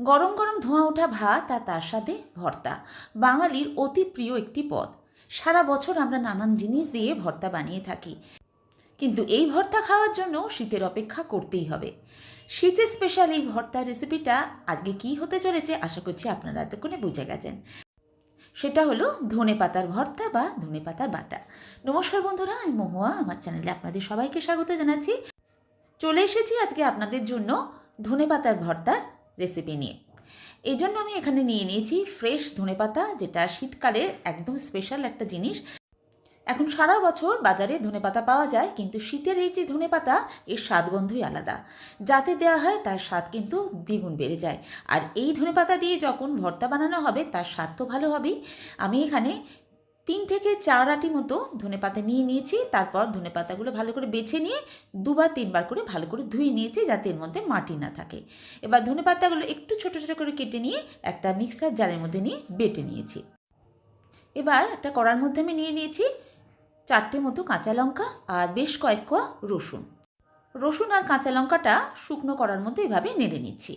গরম গরম ধোঁয়া ওঠা ভাত আর তার সাথে ভর্তা। বাঙালির অতি প্রিয় একটি পদ। সারা বছর আমরা নানান জিনিস দিয়ে ভর্তা বানিয়ে থাকি। কিন্তু এই ভর্তা খাওয়ার জন্য শীতের অপেক্ষা করতেই হবে। শীতের স্পেশাল এই ভর্তা রেসিপিটা আজকে কি হতে চলেছে আশা করছি আপনারা এতক্ষণে বুঝে গেছেন। সেটা হলো ধনে পাতার ভর্তা বা ধনে পাতার বাটা। নমস্কার বন্ধুরা, আমি মহুয়া, আমার চ্যানেলে আপনাদের সবাইকে স্বাগত জানাচ্ছি। চলে এসেছি আজকে আপনাদের জন্য ধনে পাতার ভর্তার রেসিপি নিয়ে। এই জন্য আমি এখানে নিয়ে নিয়েছি ফ্রেশ ধনেপাতা, যেটা শীতকালের একদম স্পেশাল একটা জিনিস। এখন সারা বছর বাজারে ধনেপাতা পাওয়া যায়, কিন্তু শীতের এই যে ধনেপাতা, এর স্বাদগন্ধই আলাদা। যাতে দেওয়া হয়, তার স্বাদ কিন্তু দ্বিগুণ বেড়ে যায়। আর এই ধনেপাতা দিয়ে যখন ভর্তা বানানো হবে, তার স্বাদ তো ভালো হবেই। আমি এখানে তিন থেকে চার আটি মতো ধনেপাতা নিয়ে নিয়েছি, তারপর ধনেপাতাগুলো ভালো করে বেছে নিয়ে দুবার তিনবার করে ভালো করে ধুয়ে নিয়েছি যাতে এর মধ্যে মাটি না থাকে। এবার ধনেপাতাগুলো একটু ছোট ছোট করে কেটে নিয়ে একটা মিক্সার জারের মধ্যে নিয়ে বেটে নিয়েছি। এবার একটা কড়ার মধ্যে আমি নিয়ে নিয়েছি চারটে মতো কাঁচা লঙ্কা আর বেশ কয়েক কোয়া রসুন। রসুন আর কাঁচা লঙ্কাটা শুকনো করার মধ্যে এভাবে নেড়ে নিচ্ছি।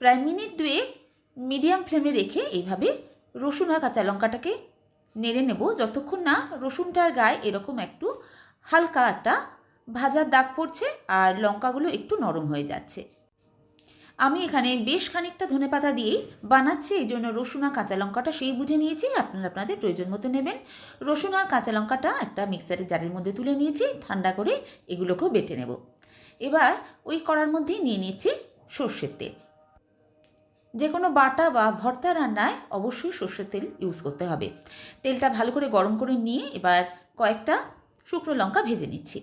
প্রায় মিনিট দুয়েক মিডিয়াম ফ্লেমে রেখে এইভাবে রসুন আর কাঁচা লঙ্কাটাকে নেড়ে নেব। যতক্ষণ না রসুনটার গায়ে এরকম একটু হালকা একটা ভাজার দাগ পড়ছে আর লঙ্কাগুলো একটু নরম হয়ে যাচ্ছে। আমি এখানে বেশ খানিকটা ধনেপাতা দিয়েই বানাচ্ছি, এই জন্য রসুন আর কাঁচা লঙ্কাটা সেই বুঝে নিয়েছি। আপনারা আপনাদের প্রয়োজন মতো নেবেন। রসুন আর কাঁচা লঙ্কাটা একটা মিক্সারের জারের মধ্যে তুলে নিয়েছি, ঠান্ডা করে এগুলোকেও বেটে নেব। এবার ওই কড়ার মধ্যেই নিয়ে নিচ্ছি সর্ষের তেল। যে কোনো বাটা বা ভর্তা রান্নায় অবশ্যই সর্ষের তেল ইউজ করতে হবে। তেলটা ভালো করে গরম করে নিয়ে এবার কয়েকটা শুকনো লঙ্কা ভেজে নিচ্ছি।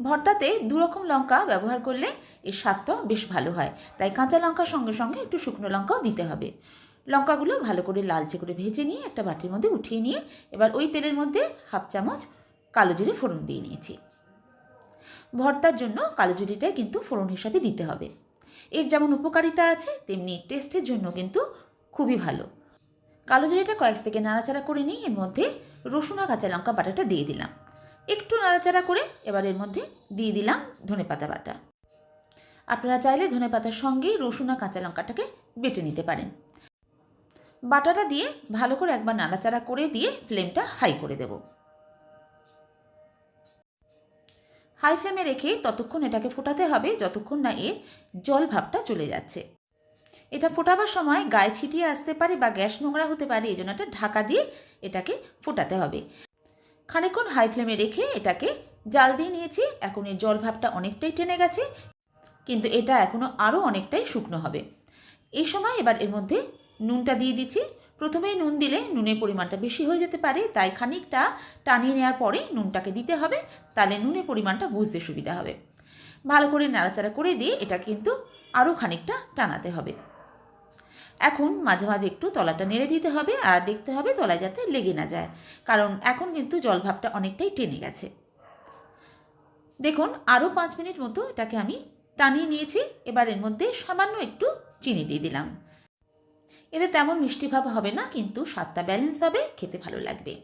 ভর্তাতে দু রকম লঙ্কা ব্যবহার করলে এর স্বাদটা বেশ ভালো হয়, তাই কাঁচা লঙ্কার সঙ্গে সঙ্গে একটু শুকনো লঙ্কাও দিতে হবে। লঙ্কাগুলো ভালো করে লালচে করে ভেজে নিয়ে একটা বাটির মধ্যে উঠিয়ে নিয়ে এবার ওই তেলের মধ্যে হাফ চামচ কালো জিরে ফোড়ন দিয়ে নিয়েছি। ভর্তার জন্য কালো জিরিটাই কিন্তু ফোড়ন হিসাবে দিতে হবে। এর যেমন উপকারিতা আছে, তেমনি টেস্টের জন্য কিন্তু খুবই ভালো। কালো জিরেটা কয়েক থেকে নাড়াচাড়া করে নিই এর মধ্যে রসুন কাঁচা লঙ্কা বাটাটা দিয়ে দিলাম। একটু নাড়াচাড়া করে এবার এর মধ্যে দিয়ে দিলাম ধনেপাতা বাটা। আপনারা চাইলে ধনেপাতার সঙ্গেই রসুন কাঁচা লঙ্কাটাকে বেটে নিতে পারেন। বাটাটা দিয়ে ভালো করে একবার নাড়াচাড়া করে দিয়ে ফ্লেমটা হাই করে দেব। হাই ফ্লেমে রেখে ততক্ষণ এটাকে ফোটাতে হবে যতক্ষণ না এর জল ভাবটা চলে যাচ্ছে। এটা ফোটাবার সময় গায়ে ছিটিয়ে আসতে পারে বা গ্যাস নোংরা হতে পারে, এই জন্য একটা ঢাকা দিয়ে এটাকে ফোটাতে হবে। খানিকক্ষণ হাই ফ্লেমে রেখে এটাকে জাল দিয়ে নিয়েছি, এখন এর জল ভাবটা অনেকটাই টেনে গেছে, কিন্তু এটা এখনও আরও অনেকটাই শুকনো হবে। এই সময় এবার এর মধ্যে নুনটা দিয়ে দিচ্ছি প্রথমেই নুন দিলে নুনের পরিমাণটা বেশি হয়ে যেতে পারে, তাই খানিকটা টানিয়ে নেওয়ার পরে নুনটাকে দিতে হবে, তাহলে নুনের পরিমাণটা বুঝতে সুবিধা হবে। ভালো করে নাড়াচাড়া করে দিয়ে এটা কিন্তু আরও খানিকটা টানাতে হবে। এখন মাঝে মাঝে একটু তলাটা নেড়ে দিতে হবে আর দেখতে হবে তলায় যাতে লেগে না যায়, কারণ এখন কিন্তু জলভাবটা অনেকটাই টেনে গেছে। দেখুন, আরও পাঁচ মিনিট মতো এটাকে আমি টানিয়ে নিয়েছি, এবার এর মধ্যে সামান্য একটু চিনি দিয়ে দিলাম। এতে তেমন মিষ্টি ভাব হবে না, কিন্তু স্বাদটা ব্যালেন্স হবে, খেতে ভালো লাগবে।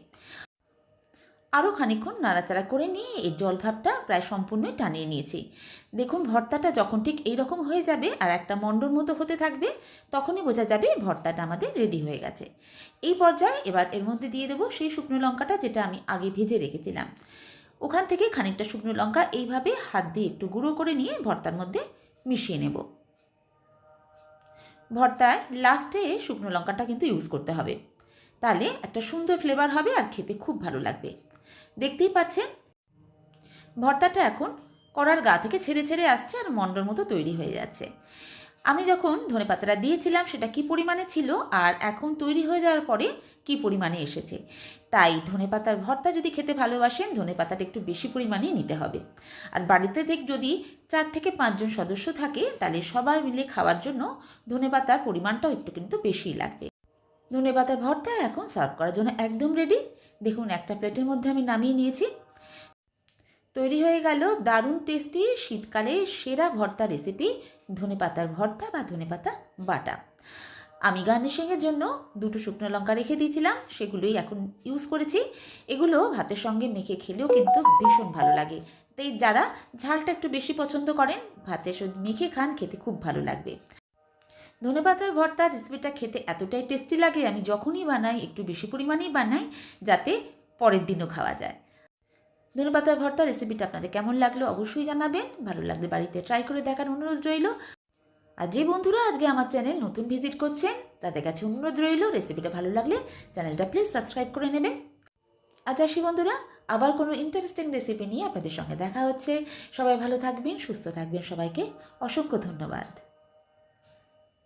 আরও খানিকক্ষণ নাড়াচাড়া করে নিয়ে এই জলভাবটা প্রায় সম্পূর্ণই টানিয়ে নিয়েছি। দেখুন, ভর্তাটা যখন ঠিক এই রকম হয়ে যাবে আর একটা মণ্ডর মতো হতে থাকবে, তখনই বোঝা যাবে ভর্তাটা আমাদের রেডি হয়ে গেছে। এই পর্যায়ে এবার এর মধ্যে দিয়ে দেবো সেই শুকনো লঙ্কাটা যেটা আমি আগে ভেজে রেখেছিলাম। ওখান থেকে খানিকটা শুকনো লঙ্কা এইভাবে হাত দিয়ে একটু গুঁড়ো করে নিয়ে ভর্তার মধ্যে মিশিয়ে নেব। ভর্তায় লাস্টে শুকনো লঙ্কাটা কিন্তু ইউজ করতে হবে। তাহলে একটা সুন্দর ফ্লেভার হবে আর খেতে খুব ভালো লাগবে। দেখতেই পাচ্ছেন? ভর্তাটা এখন কড়ার গা থেকে ছেড়ে ছেড়ে আসছে আর মন্ডর মতো তৈরি হয়ে যাচ্ছে। আমি যখন ধনেপাতাটা দিয়েছিলাম, সেটা কি পরিমাণে ছিল আর এখন তৈরি হয়ে যাওয়ার পরে কি পরিমাণে এসেছে? তাই ধনেপাতার ভর্তা যদি খেতে ভালোবাসেন ধনেপাতাটা একটু বেশি পরিমাণেই নিতে হবে। আর বাড়িতে থেকে যদি চার থেকে পাঁচজন সদস্য থাকে, তাহলে সবার মিলে খাওয়ার জন্য ধনেপাতার পরিমাণটাও একটু কিন্তু বেশিই লাগবে। ধনেপাতার ভর্তা এখন সার্ভ করার জন্য একদম রেডি দেখুন, একটা প্লেটের মধ্যে আমি নামিয়ে নিয়েছি। তৈরি হয়ে গেল দারুণ টেস্টি শীতকালে সেরা ভর্তা রেসিপি ধনেপাতার ভর্তা বা ধনেপাতা বাটা। আমি গার্নিশিংয়ের জন্য দুটো শুকনো লঙ্কা রেখে দিয়েছিলাম, সেগুলোই এখন ইউজ করেছি। এগুলো ভাতের সঙ্গে মেখে খেলেও কিন্তু ভীষণ ভালো লাগে। তাই যারা ঝালটা একটু বেশি পছন্দ করেন ভাতের মেখে খান, খেতে খুব ভালো লাগবে। ধনেপাতার ভর্তা রেসিপিটা খেতে এতটাই টেস্টি লাগে, আমি যখনই বানাই, একটু বেশি পরিমাণেই বানাই, যাতে পরের দিনও খাওয়া যায়। ধনেপাতার ভর্তা রেসিপিটা আপনাদের কেমন লাগল অবশ্যই জানাবেন। ভালো লাগলে বাড়িতে ট্রাই করে দেখার অনুরোধ রইল। আর যে বন্ধুরা আজকে আমার চ্যানেল নতুন ভিজিট করছেন, তাদের কাছে অনুরোধ রইল রেসিপিটা ভালো লাগলে চ্যানেলটা প্লিজ সাবস্ক্রাইব করে নেবেন। আজ আসি বন্ধুরা, আবার কোনো ইন্টারেস্টিং রেসিপি নিয়ে আপনাদের সঙ্গে দেখা হচ্ছে। সবাই ভালো থাকবেন, সুস্থ থাকবেন সবাইকে। অসংখ্য ধন্যবাদ।